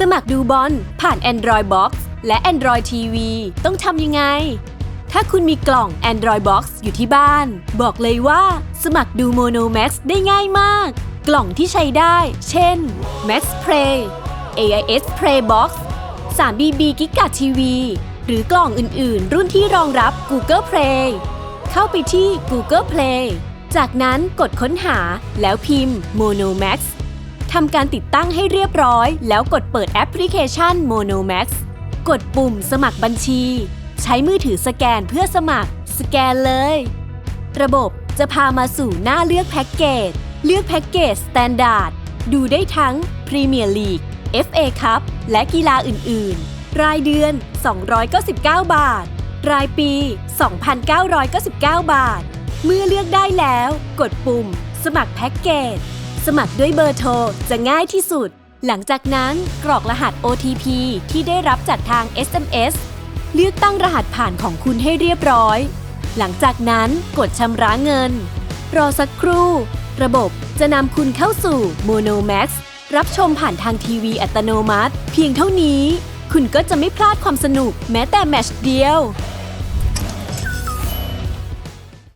สมัครดูบอลผ่าน Android Box และ Android TV ต้องทำยังไง ถ้าคุณมีกล่อง Android Box อยู่ที่บ้าน บอกเลยว่า สมัครดู Mono Max ได้ง่ายมาก กล่องที่ใช้ได้ เช่น Max Play AIS Play Box 3BB Giga TV หรือกล่องอื่น ๆ รุ่นที่รองรับ Google Play เข้าไปที่ Google Play จากนั้นกดค้นหาแล้วพิมพ์ Mono Max ทำการติดตั้งให้เรียบร้อย แล้วกดเปิดแอปพลิเคชัน Mono Max กดปุ่มสมัครบัญชี ใช้มือถือสแกนเพื่อสมัคร สแกนเลย ระบบจะพามาสู่หน้าเลือกแพ็กเกจ เลือกแพ็กเกจ Standard ดูได้ทั้ง Premier League FA Cup และกีฬาอื่น ๆ รายเดือน 299 บาท รายปี 2,999 บาท เมื่อเลือกได้แล้ว กดปุ่ม สมัครแพ็กเกจ สมัครด้วยเบอร์โทร จะง่ายที่สุด หลังจากนั้นกรอกรหัส OTP ที่ได้รับจากทาง SMS เลือกตั้งรหัสผ่านของคุณให้เรียบร้อย หลังจากนั้นกดชำระเงิน รอสักครู่ ระบบจะนำคุณเข้าสู่ Mono Max รับชมผ่านทางทีวีอัตโนมัติ เพียงเท่านี้ คุณก็จะไม่พลาดความสนุกแม้แต่แมชเดียว